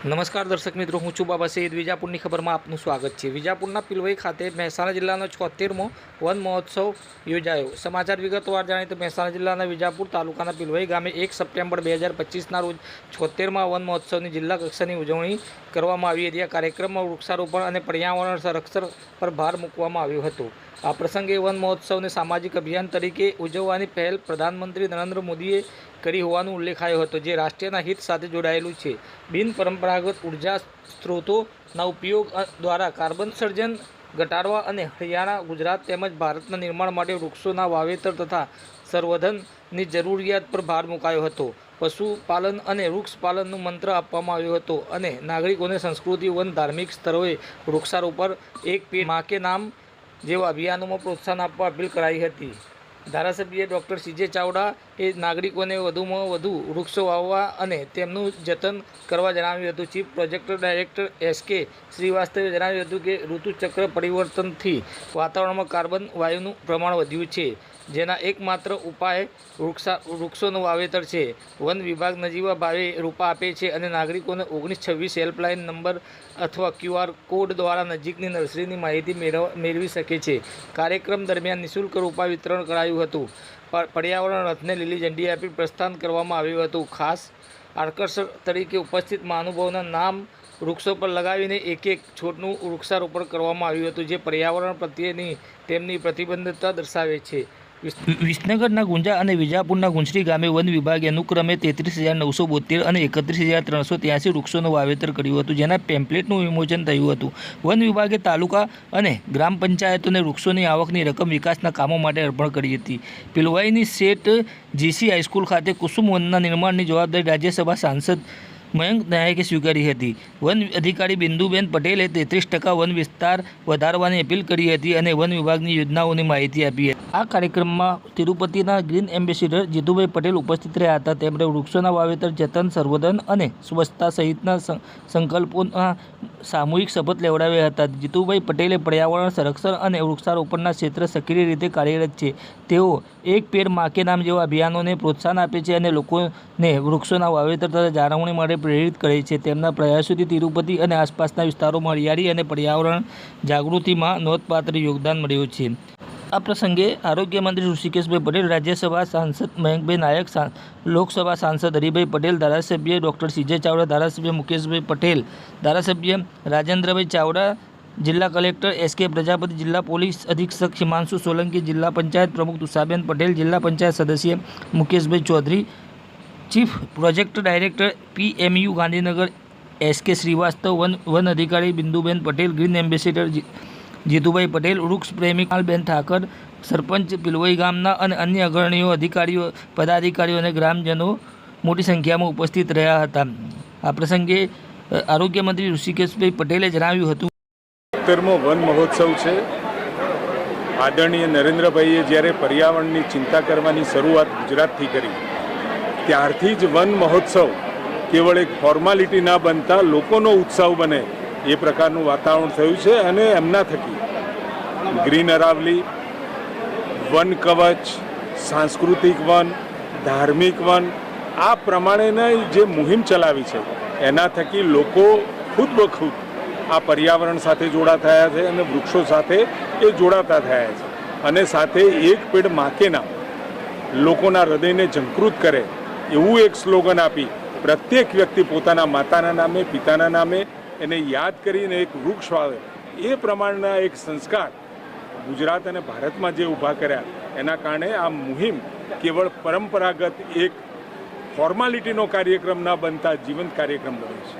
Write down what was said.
નમસ્કાર દર્શક મિત્રો, હું છું બાબા સૈયદ વિજાપુરની ખબરમાં આપનું સ્વાગત છે. વિજાપુરના પિલવઈ ખાતે મહેસાણા જિલ્લાનો છોતેરમો વન મહોત્સવ યોજાયો. સમાચાર વિગતવાર જાણીએ તો મહેસાણા જિલ્લાના વિજાપુર તાલુકાના પિલવઈ ગામે એક સપ્ટેમ્બર બે હજાર પચીસના રોજ છોતેરમાં વન મહોત્સવની જિલ્લા કક્ષાની ઉજવણી કરવામાં આવી હતી. આ કાર્યક્રમમાં વૃક્ષારોપણ અને પર્યાવરણ સંરક્ષણ પર ભાર મૂકવામાં આવ્યો હતો. આ પ્રસંગે વન મહોત્સવને સામાજિક અભિયાન તરીકે ઉજવવાની પહેલ પ્રધાનમંત્રી નરેન્દ્ર મોદીએ કરી હોવાનું ઉલ્લેખાયો હતો, જે રાષ્ટ્રીયના હિત સાથે જોડાયેલું છે. બિનપરંપરાગત ઊર્જા સ્ત્રોતોના ઉપયોગ દ્વારા કાર્બન સર્જન ઘટાડવા અને હરિયાણા, ગુજરાત તેમજ ભારતના નિર્માણ માટે વૃક્ષોના વાવેતર તથા સંવર્ધનની જરૂરિયાત પર ભાર મુકાયો હતો. પશુપાલન અને વૃક્ષપાલનનું મંત્ર આપવામાં આવ્યો હતો અને નાગરિકોને સંસ્કૃતિ વન ધાર્મિક સ્થળોએ વૃક્ષારોપણ એક પે માં કે નામ જેવા અભિયાનોમાં પ્રોત્સાહન આપવા અપીલ કરાઈ હતી. ધારાસભ્ય ડૉક્ટર સીજે ચાવડા એ નાગરિકોને વધુમાં વધુ વૃક્ષો વાવવા અને તેમનું જતન કરવા જણાવ્યું હતું. ચીફ પ્રોજેક્ટ ડાયરેક્ટર એસ કે શ્રીવાસ્તવે જણાવ્યું હતું કે ઋતુચક્ર પરિવર્તનથી વાતાવરણમાં કાર્બન વાયુનું પ્રમાણ વધ્યું છે, જેના એકમાત્ર ઉપાય વૃક્ષા, વૃક્ષોનું વાવેતર છે. વન વિભાગ નજીવા ભાવે રૂપા આપે છે અને નાગરિકોને ઓગણીસ છવ્વીસ હેલ્પલાઇન નંબર અથવા ક્યુઆર કોડ દ્વારા નજીકની નર્સરીની માહિતી મેળવ શકે છે. કાર્યક્રમ દરમિયાન નિઃશુલ્ક રૂપા વિતરણ કરાયું હતું. પર્યાવરણ રથને લીલી ઝંડી આપી પ્રસ્થાન કરવામાં આવ્યું હતું. ખાસ આકર્ષક તરીકે ઉપસ્થિત મહાનુભાવોના નામ વૃક્ષો પર લગાવીને એક એક છોડનું વૃક્ષારોપણ કરવામાં આવ્યું હતું, જે પર્યાવરણ પ્રત્યેની તેમની પ્રતિબદ્ધતા દર્શાવે છે. વિસનગરના ગુંજા અને વિજાપુરના ગુંજરી ગામે વન વિભાગે અનુક્રમે તેત્રીસ હજાર નવસો બોતેર અને એકત્રીસ હજાર ત્રણસો ત્યાંસી વૃક્ષોનું વાવેતર કર્યું હતું, જેના પેમ્પલેટનું વિમોચન થયું હતું. વન વિભાગે તાલુકા અને ગ્રામ પંચાયતોને વૃક્ષોની આવકની રકમ વિકાસના કામો માટે અર્પણ કરી હતી. પિલવાઈની સેટ જીસી હાઈસ્કૂલ ખાતે કુસુમ વનના નિર્માણની જવાબદારી રાજ્યસભા સાંસદ મયંક નાયકે સ્વીકારી હતી. વન અધિકારી બિંદુબેન પટેલે તેત્રીસ ટકા વન વિસ્તાર વધારવાની અપીલ કરી હતી અને વન વિભાગની યોજનાઓની માહિતી આપી હતી. આ કાર્યક્રમમાં તિરુપતિના ગ્રીન એમ્બેસેડર જીતુભાઈ પટેલ ઉપસ્થિત રહ્યા હતા. તેમણે વૃક્ષોના વાવેતર, જતન, સંવર્ધન અને સ્વચ્છતા સહિતના સંકલ્પોના સામૂહિક શપથ લેવડાવ્યા હતા. જીતુભાઈ પટેલે પર્યાવરણ સંરક્ષણ અને વૃક્ષારોપણના ક્ષેત્રે સક્રિય રીતે કાર્યરત છે. તેઓ એક પેડ માકે નામ જેવા અભિયાનોને પ્રોત્સાહન આપે છે અને લોકોને વૃક્ષોના વાવેતર તથા જાળવણી માટે પ્રેરિત કરે છે. તેમના પ્રયાસોથી તિરુપતિ અને આસપાસના વિસ્તારોમાં હરિયાળી અને પર્યાવરણ જાગૃતિમાં નોંધપાત્ર યોગદાન મળ્યું છે. આ પ્રસંગે આરોગ્ય મંત્રી ઋષિકેશભાઈ પટેલ, રાજ્યસભા સાંસદ મયંકભાઈ નાયક લોકસભા સાંસદ હરિભાઈ પટેલ, ધારાસભ્ય ડૉક્ટર સીજે ચાવડા, ધારાસભ્ય મુકેશભાઈ પટેલ, ધારાસભ્ય રાજેન્દ્રભાઈ ચાવડા, જિલ્લા કલેક્ટર એસ. કે. પ્રજાપતિ, જિલ્લા પોલીસ અધિક્ષક હિમાંશુ સોલંકી, જિલ્લા પંચાયત પ્રમુખ તુષાબેન પટેલ, જિલ્લા પંચાયત સદસ્ય Mukeshbhai Chaudhari chief project director PMU Gandhinagar S K Srivastava one વન અધિકારી બિંદુબેન પટેલ, ગ્રીન એમ્બેસેડર જીતુભાઈ પટેલ, વૃક્ષ પ્રેમી કાલબેન ઠાકર, સરપંચ પિલવઈ ગામના અને અન્ય અગ્રણીઓ, અધિકારીઓ, પદાધિકારીઓ અને ગ્રામજનો મોટી સંખ્યામાં ઉપસ્થિત રહ્યા હતા. આ પ્રસંગે આરોગ્યમંત્રી આરોગ્ય મંત્રી ઋષિકેશભાઈ પટેલે જણાવ્યું હતું. સત્તરમો વન મહોત્સવ છે. આદરણીય નરેન્દ્રભાઈએ જ્યારે પર્યાવરણની ચિંતા કરવાની શરૂઆત ગુજરાતથી કરી ત્યારથી જ વન મહોત્સવ કેવળ એક ફોર્માલિટી ના બનતા લોકોનો ઉત્સાહ બને એ પ્રકારનું વાતાવરણ થયું છે અને એમના થકી ગ્રીન અરાવલી, વન કવચ, સાંસ્કૃતિક વન, ધાર્મિક વન, આ પ્રમાણેના જે મુહિમ ચલાવી છે, એના થકી લોકો ખુદ બખુદ આ પર્યાવરણ સાથે જોડા થયા છે અને વૃક્ષો સાથે એ જોડાતા થયા છે. અને સાથે એક પેડ માકેના લોકોના હૃદયને ઝંકૃત કરે એવું એક સ્લોગન આપી. પ્રત્યેક વ્યક્તિ પોતાના માતાના નામે, પિતાના નામે એને યાદ કરીને એક વૃક્ષ વાવે. એ પ્રમાણના એક સંસ્કાર ગુજરાત અને ભારતમાં જે ઊભા કર્યા, એના કારણે આ મુહિમ કેવળ પરંપરાગત એક ફોર્માલિટીનો કાર્યક્રમ ના બનતા જીવંત કાર્યક્રમ બન્યો છે.